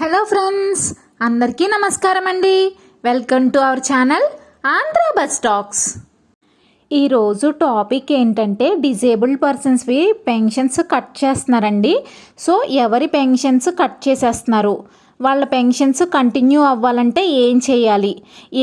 Hello friends అందరికీ నమస్కారం అండి. Welcome to our channel Andhra buzz talks. ఈరోజు టాపిక్ ఏంటంటే డిజేబుల్డ్ పర్సన్స్వి పెన్షన్స్ కట్ చేస్తున్నారండి. సో ఎవరి పెన్షన్స్ కట్ చేసేస్తున్నారు? వాళ్ళ పెన్షన్స్ కంటిన్యూ అవ్వాలంటే ఏం చేయాలి?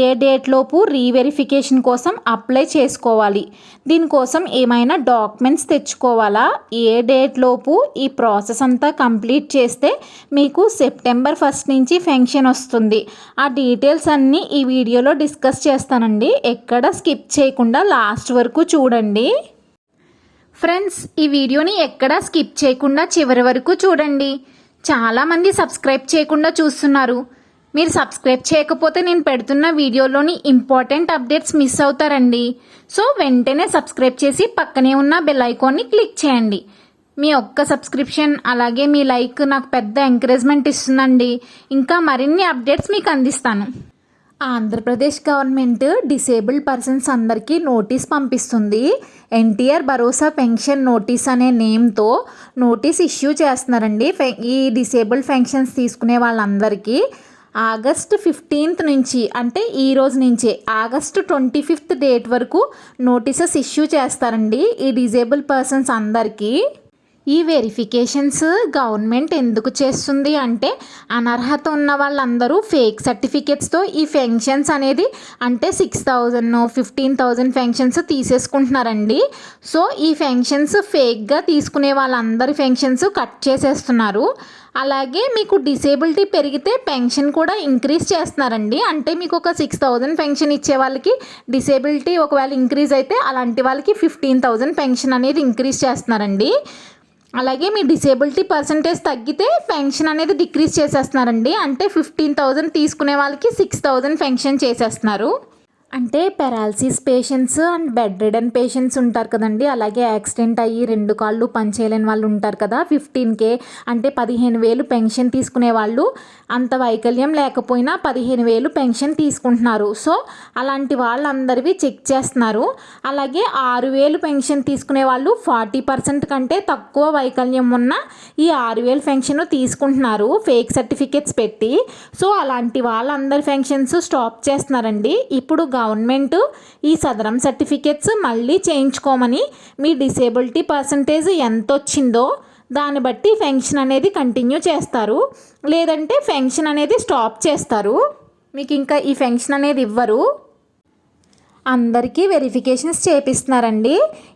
ఏ డేట్ లోపు రీవెరిఫికేషన్ కోసం అప్లై చేసుకోవాలి? దీనికోసం ఏమైనా డాక్యుమెంట్స్ తెచ్చుకోవాలా? ఏ డేట్ లోపు ఈ ప్రాసెస్ అంతా కంప్లీట్ చేస్తే మీకు సెప్టెంబర్ ఫస్ట్ నుంచి పెన్షన్ వస్తుంది. ఆ డీటెయిల్స్ అన్నీ ఈ వీడియోలో డిస్కస్ చేస్తానండి. ఎక్కడ స్కిప్ చేయకుండా లాస్ట్ వరకు చూడండి. ఫ్రెండ్స్ ఈ వీడియోని ఎక్కడా స్కిప్ చేయకుండా చివరి వరకు చూడండి. చాలామంది సబ్స్క్రైబ్ చేయకుండా చూస్తున్నారు. మీరు సబ్స్క్రైబ్ చేయకపోతే నేను పెడుతున్న వీడియోలోని ఇంపార్టెంట్ అప్డేట్స్ మిస్ అవుతారండి. సో వెంటనే సబ్స్క్రైబ్ చేసి పక్కనే ఉన్న బెల్ ఐకాన్ని క్లిక్ చేయండి. మీ ఒక్క సబ్స్క్రిప్షన్ అలాగే మీ లైక్ నాకు పెద్ద ఎంకరేజ్మెంట్ ఇస్తుందండి. ఇంకా మరిన్ని అప్డేట్స్ మీకు అందిస్తాను. ఆంధ్రప్రదేశ్ గవర్నమెంట్ డిసేబుల్డ్ పర్సన్స్ అందరికీ నోటీస్ పంపిస్తుంది. ఎన్టీఆర్ భరోసా పెన్షన్ నోటీస్ అనే నేమ్తో నోటీస్ ఇష్యూ చేస్తున్నారండి. ఈ డిసేబుల్డ్ పెన్షన్స్ తీసుకునే వాళ్ళందరికీ ఆగస్ట్ ఫిఫ్టీన్త్ నుంచి అంటే ఈ రోజు నుంచే ఆగస్ట్ ట్వంటీ ఫిఫ్త్ డేట్ వరకు నోటీసెస్ ఇష్యూ చేస్తారండి. ఈ డిజేబుల్ పర్సన్స్ అందరికీ ఈ వెరిఫికేషన్స్ గవర్నమెంట్ ఎందుకు చేస్తుంది అంటే అనర్హత ఉన్న వాళ్ళందరూ ఫేక్ సర్టిఫికేట్స్తో ఈ ఫెన్షన్స్ అనేది అంటే six thousand fifteen thousand pensions తీసేసుకుంటున్నారండి. So ఈ ఫెన్షన్స్ ఫేక్గా తీసుకునే వాళ్ళందరి ఫెన్షన్స్ కట్ చేసేస్తున్నారు. అలాగే మీకు డిసేబిలిటీ పెరిగితే పెన్షన్ కూడా ఇంక్రీజ్ చేస్తున్నారండి. అంటే మీకు ఒక సిక్స్ థౌజండ్ పెన్షన్ ఇచ్చే వాళ్ళకి డిసేబిలిటీ ఒకవేళ ఇంక్రీజ్ అయితే అలాంటి వాళ్ళకి ఫిఫ్టీన్ థౌజండ్ పెన్షన్ అనేది ఇంక్రీజ్ చేస్తున్నారండి. అలాగే మీ డిసేబిలిటీ పర్సంటేజ్ తగ్గితే పెన్షన్ అనేది డిక్రీజ్ చేసేస్తున్నారండి. అంటే ఫిఫ్టీన్ థౌజండ్ తీసుకునే వాళ్ళకి సిక్స్ థౌజండ్ పెన్షన్ చేసేస్తున్నారు. అంటే paralysis patients and bedridden patients ఉంటారు కదండి. అలాగే యాక్సిడెంట్ అయ్యి రెండు కాళ్ళు పనిచేయలేని వాళ్ళు ఉంటారు కదా. ఫిఫ్టీన్ కే అంటే పదిహేను వేలు పెన్షన్ తీసుకునే వాళ్ళు అంత వైకల్యం లేకపోయినా పదిహేను వేలు పెన్షన్ తీసుకుంటున్నారు. సో అలాంటి వాళ్ళందరివి చెక్ చేస్తున్నారు. అలాగే ఆరు వేలు పెన్షన్ తీసుకునే వాళ్ళు ఫార్టీ పర్సెంట్ కంటే తక్కువ వైకల్యం ఉన్న ఈ ఆరు వేలు పెన్షన్ తీసుకుంటున్నారు. ఫేక్ సర్టిఫికేట్స్ పెట్టి. సో అలాంటి వాళ్ళందరి పెన్షన్స్ స్టాప్ చేస్తున్నారండి. ఇప్పుడు గవర్నమెంట్ ఈ సదరం సర్టిఫికేట్స్ మళ్ళీ చేయించుకోమని మీ డిసేబిలిటీ పర్సంటేజ్ ఎంత వచ్చిందో దాన్ని బట్టి ఫెన్షన్ అనేది కంటిన్యూ చేస్తారు. లేదంటే ఫెన్షన్ అనేది స్టాప్ చేస్తారు. మీకు ఇంకా ఈ ఫెన్షన్ అనేది ఇవ్వరు. అందరికీ వెరిఫికేషన్స్ చేపిస్తున్నారండి.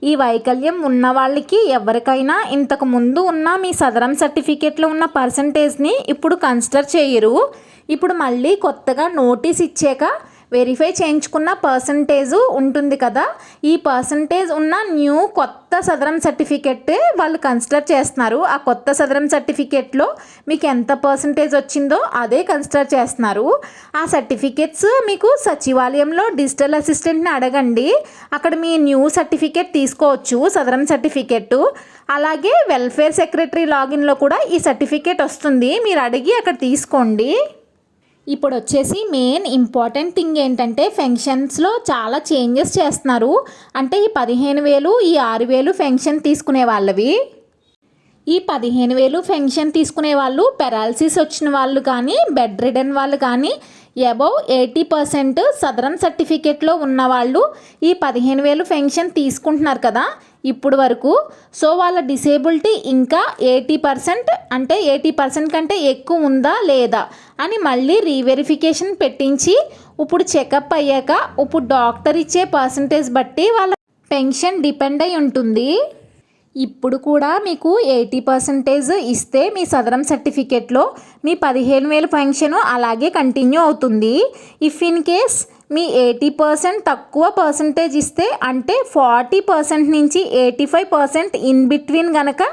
ఈ వైకల్యం ఉన్న వాళ్ళకి ఎవరికైనా ఇంతకు ముందు ఉన్న మీ సదరం సర్టిఫికేట్లో ఉన్న పర్సంటేజ్ని ఇప్పుడు కన్సిడర్ చేయరు. ఇప్పుడు మళ్ళీ కొత్తగా నోటీస్ ఇచ్చాక వెరిఫై చేయించుకున్న పర్సంటేజ్ ఉంటుంది కదా. ఈ పర్సంటేజ్ ఉన్న న్యూ కొత్త సదరం సర్టిఫికెట్ వాళ్ళు కన్సిడర్ చేస్తున్నారు. ఆ కొత్త సదరం సర్టిఫికెట్లో మీకు ఎంత పర్సంటేజ్ వచ్చిందో అదే కన్సిడర్ చేస్తున్నారు. ఆ సర్టిఫికెట్స్ మీకు సచివాలయంలో డిజిటల్ అసిస్టెంట్ని అడగండి. అక్కడ మీ న్యూ సర్టిఫికెట్ తీసుకోవచ్చు సదరం సర్టిఫికెట్ అలాగే వెల్ఫేర్ సెక్రటరీ లాగిన్లో కూడా ఈ సర్టిఫికెట్ వస్తుంది. మీరు అడిగి అక్కడ తీసుకోండి. ఇప్పుడు వచ్చేసి మెయిన్ ఇంపార్టెంట్ థింగ్ ఏంటంటే ఫెన్షన్స్లో చాలా చేంజెస్ చేస్తున్నారు. అంటే ఈ పదిహేను వేలు ఈ ఆరు వేలు ఫెన్షన్ తీసుకునే వాళ్ళవి. ఈ పదిహేను వేలు పెన్షన్ తీసుకునే వాళ్ళు పెరాలసిస్ వచ్చిన వాళ్ళు కానీ బెడ్ రిడన్ వాళ్ళు కానీ అబౌవ్ ఎయిటీ పర్సెంట్ సదరన్ సర్టిఫికేట్లో ఉన్నవాళ్ళు ఈ పదిహేను వేలు పెన్షన్ తీసుకుంటున్నారు కదా. ఇప్పుడు వరకు. సో వాళ్ళ డిసేబిలిటీ ఇంకా ఎయిటీ పర్సెంట్ అంటే ఎయిటీ పర్సెంట్ కంటే ఎక్కువ ఉందా లేదా అని మళ్ళీ రీవెరిఫికేషన్ పెట్టించి ఇప్పుడు చెకప్ అయ్యాక ఇప్పుడు డాక్టర్ ఇచ్చే పర్సంటేజ్ బట్టి వాళ్ళ పెన్షన్ డిపెండ్ అయి ఉంటుంది. ఇప్పుడు కూడా మీకు ఎయిటీ పర్సెంటేజ్ ఇస్తే మీ సదరం సర్టిఫికేట్లో మీ పదిహేను వేలు పెన్షన్ అలాగే కంటిన్యూ అవుతుంది. ఇఫ్ ఇన్ కేస్ మీ ఎయిటీ పర్సెంట్ తక్కువ పర్సంటేజ్ ఇస్తే అంటే ఫార్టీ పర్సెంట్ నుంచి eighty five percent in between గనక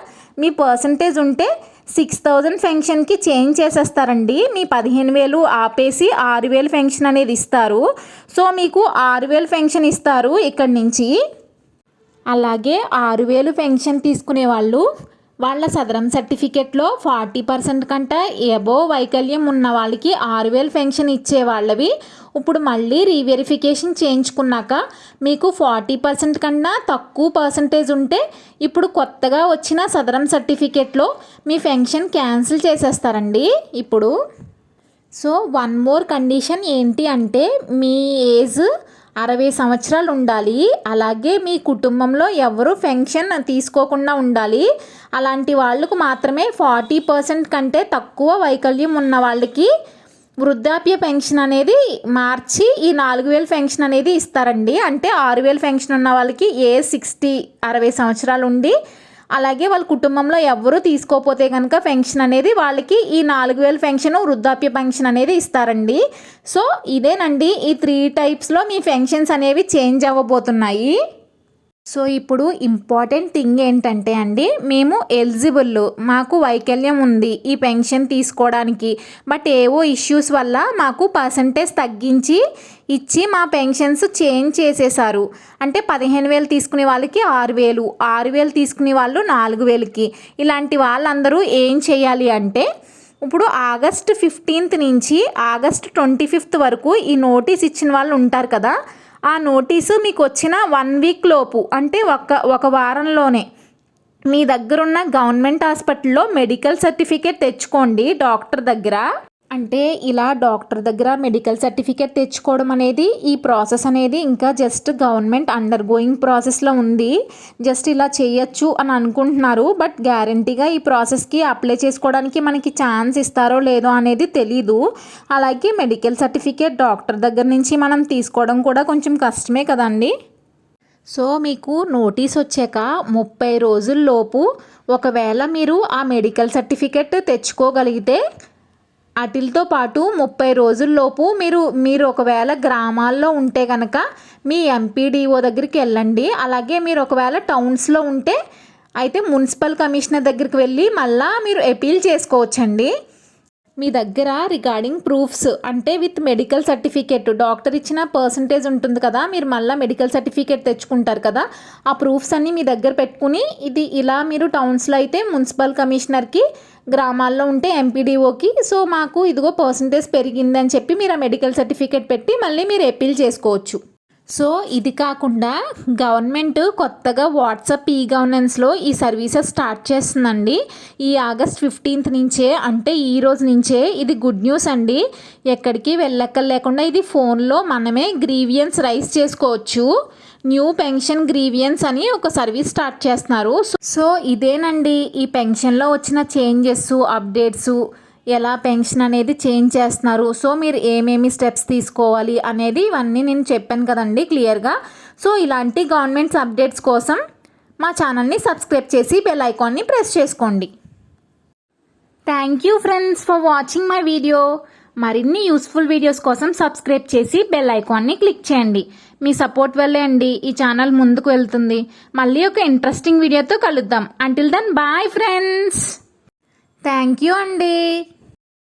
మీ పర్సంటేజ్ ఉంటే సిక్స్ థౌజండ్ పెన్షన్కి చేంజ్ చేసేస్తారండి. మీ పదిహేను వేలు ఆపేసి ఆరు వేలు పెన్షన్ అనేది ఇస్తారు. సో మీకు ఆరు వేలు పెన్షన్ ఇస్తారు ఇక్కడి నుంచి. అలాగే ఆరు వేలు పెన్షన్ తీసుకునే వాళ్ళు వాళ్ళ సదరం సర్టిఫికెట్లో ఫార్టీ పర్సెంట్ కంటే ఎబో వైకల్యం ఉన్న వాళ్ళకి ఆరు వేలు పెన్షన్ ఇచ్చే వాళ్ళవి ఇప్పుడు మళ్ళీ రీవెరిఫికేషన్ చేయించుకున్నాక మీకు ఫార్టీ పర్సెంట్ కన్నా తక్కువ పర్సంటేజ్ ఉంటే ఇప్పుడు కొత్తగా వచ్చిన సదరం సర్టిఫికెట్లో మీ పెన్షన్ క్యాన్సిల్ చేసేస్తారండి. ఇప్పుడు సో వన్ మోర్ కండిషన్ ఏంటి అంటే మీ ఏజ్ అరవై సంవత్సరాలు ఉండాలి. అలాగే మీ కుటుంబంలో ఎవరు పెన్షన్ తీసుకోకుండా ఉండాలి. అలాంటి వాళ్ళకు మాత్రమే ఫార్టీ పర్సెంట్ కంటే తక్కువ వైకల్యం ఉన్న వాళ్ళకి వృద్ధాప్య పెన్షన్ అనేది మార్చి ఈ నాలుగు వేలు పెన్షన్ అనేది ఇస్తారండి. అంటే ఆరు వేలు పెన్షన్ ఉన్న వాళ్ళకి ఏ సిక్స్టీ అరవై సంవత్సరాలు ఉండి అలాగే వాళ్ళ కుటుంబంలో ఎవరు తీసుకోపోతే కనుక పెన్షన్ అనేది వాళ్ళకి ఈ నాలుగు వేల పెన్షన్ వృద్ధాప్య పెన్షన్ అనేది ఇస్తారండి. సో ఇదేనండి ఈ త్రీ టైప్స్లో మీ పెన్షన్స్ అనేవి చేంజ్ అవ్వబోతున్నాయి. సో ఇప్పుడు ఇంపార్టెంట్ థింగ్ ఏంటంటే అండి మేము ఎలిజిబుల్ మాకు వైకల్యం ఉంది ఈ పెన్షన్ తీసుకోవడానికి బట్ ఏవో ఇష్యూస్ వల్ల మాకు పర్సంటేజ్ తగ్గించి ఇచ్చి మా పెన్షన్స్ చేంజ్ చేసేసారు అంటే పదిహేను వేలు తీసుకునే వాళ్ళకి ఆరు వేలు ఆరు వేలు తీసుకునే వాళ్ళు నాలుగు వేలకి. ఇలాంటి వాళ్ళందరూ ఏం చేయాలి అంటే ఇప్పుడు ఆగస్ట్ ఫిఫ్టీన్త్ నుంచి ఆగస్ట్ ట్వంటీ ఫిఫ్త్ వరకు ఈ నోటీస్ ఇచ్చిన వాళ్ళు ఉంటారు కదా ఆ నోటీసు మీకు వచ్చిన వన్ వీక్ లోపు అంటే ఒక ఒక వారంలోనే. మీ దగ్గరున్న గవర్నమెంట్ హాస్పిటల్లో మెడికల్ సర్టిఫికేట్ తెచ్చుకోండి డాక్టర్ దగ్గర. అంటే ఇలా డాక్టర్ దగ్గర మెడికల్ సర్టిఫికేట్ తెచ్చుకోవడం అనేది ఈ ప్రాసెస్ అనేది ఇంకా జస్ట్ గవర్నమెంట్ అండర్ గోయింగ్ ప్రాసెస్లో ఉంది. జస్ట్ ఇలా చేయొచ్చు అని అనుకుంటున్నారు. బట్ గ్యారంటీగా ఈ ప్రాసెస్కి అప్లై చేసుకోవడానికి మనకి ఛాన్స్ ఇస్తారో లేదో అనేది తెలీదు. అలాగే మెడికల్ సర్టిఫికేట్ డాక్టర్ దగ్గర నుంచి మనం తీసుకోవడం కూడా కొంచెం కష్టమే కదండి. సో మీకు నోటీస్ వచ్చాక ముప్పై రోజుల్లోపు ఒకవేళ మీరు ఆ మెడికల్ సర్టిఫికెట్ తెచ్చుకోగలిగితే వాటితో పాటు ముప్పై రోజుల్లోపు మీరు మీరు ఒకవేళ గ్రామాల్లో ఉంటే కనుక మీ ఎంపీడీఓ దగ్గరికి వెళ్ళండి. అలాగే మీరు ఒకవేళ టౌన్స్లో ఉంటే అయితే మున్సిపల్ కమిషనర్ దగ్గరికి వెళ్ళి మళ్ళీ మీరు అపీల్ చేసుకోవచ్చండి. మీ దగ్గర రిగార్డింగ్ ప్రూఫ్స్ అంటే విత్ మెడికల్ సర్టిఫికేట్ డాక్టర్ ఇచ్చిన పర్సంటేజ్ ఉంటుంది కదా మీరు మళ్ళీ మెడికల్ సర్టిఫికేట్ తెచ్చుకుంటారు కదా ఆ ప్రూఫ్స్ అన్నీ మీ దగ్గర పెట్టుకుని ఇది ఇలా మీరు టౌన్స్లో అయితే మున్సిపల్ కమిషనర్కి గ్రామాల్లో ఉంటే ఎంపీడీఓకి సో మాకు ఇదిగో పర్సంటేజ్ పెరిగిందని చెప్పి మీరు ఆ మెడికల్ సర్టిఫికేట్ పెట్టి మళ్ళీ మీరు అప్పీల్ చేసుకోవచ్చు. సో ఇది కాకుండా గవర్నమెంట్ కొత్తగా వాట్సాప్ ఈ గవర్నెన్స్లో ఈ సర్వీసెస్ స్టార్ట్ చేస్తుందండి. ఈ ఆగస్ట్ ఫిఫ్టీన్త్ నుంచే అంటే ఈ రోజు నుంచే ఇది గుడ్ న్యూస్ అండి. ఎక్కడికి వెళ్ళక్కర్ లేకుండా ఇది ఫోన్లో మనమే గ్రీవియన్స్ రైస్ చేసుకోవచ్చు. న్యూ పెన్షన్ గ్రీవియన్స్ అని ఒక సర్వీస్ స్టార్ట్ చేస్తున్నారు. సో ఇదేనండి ఈ పెన్షన్లో వచ్చిన చేంజెస్ అప్డేట్స్ ఎలా పెన్షన్ అనేది చేంజ్ చేస్తున్నారు. సో మీరు ఏమేమి స్టెప్స్ తీసుకోవాలి అనేది ఇవన్నీ నేను చెప్పాను కదండి క్లియర్గా. సో ఇలాంటి గవర్నమెంట్స్ అప్డేట్స్ కోసం మా ఛానల్ని సబ్స్క్రైబ్ చేసి బెల్ ఐకాన్ని ప్రెస్ చేసుకోండి. Thank you friends for watching my video. మరిన్ని యూస్ఫుల్ వీడియోస్ కోసం సబ్స్క్రైబ్ చేసి బెల్ ఐకాన్ని క్లిక్ చేయండి. మీ సపోర్ట్ వల్లే అండి ఈ ఛానల్ ముందుకు వెళ్తుంది. మళ్ళీ ఒక ఇంట్రెస్టింగ్ వీడియోతో కలుద్దాం. Until then bye friends thank you అండి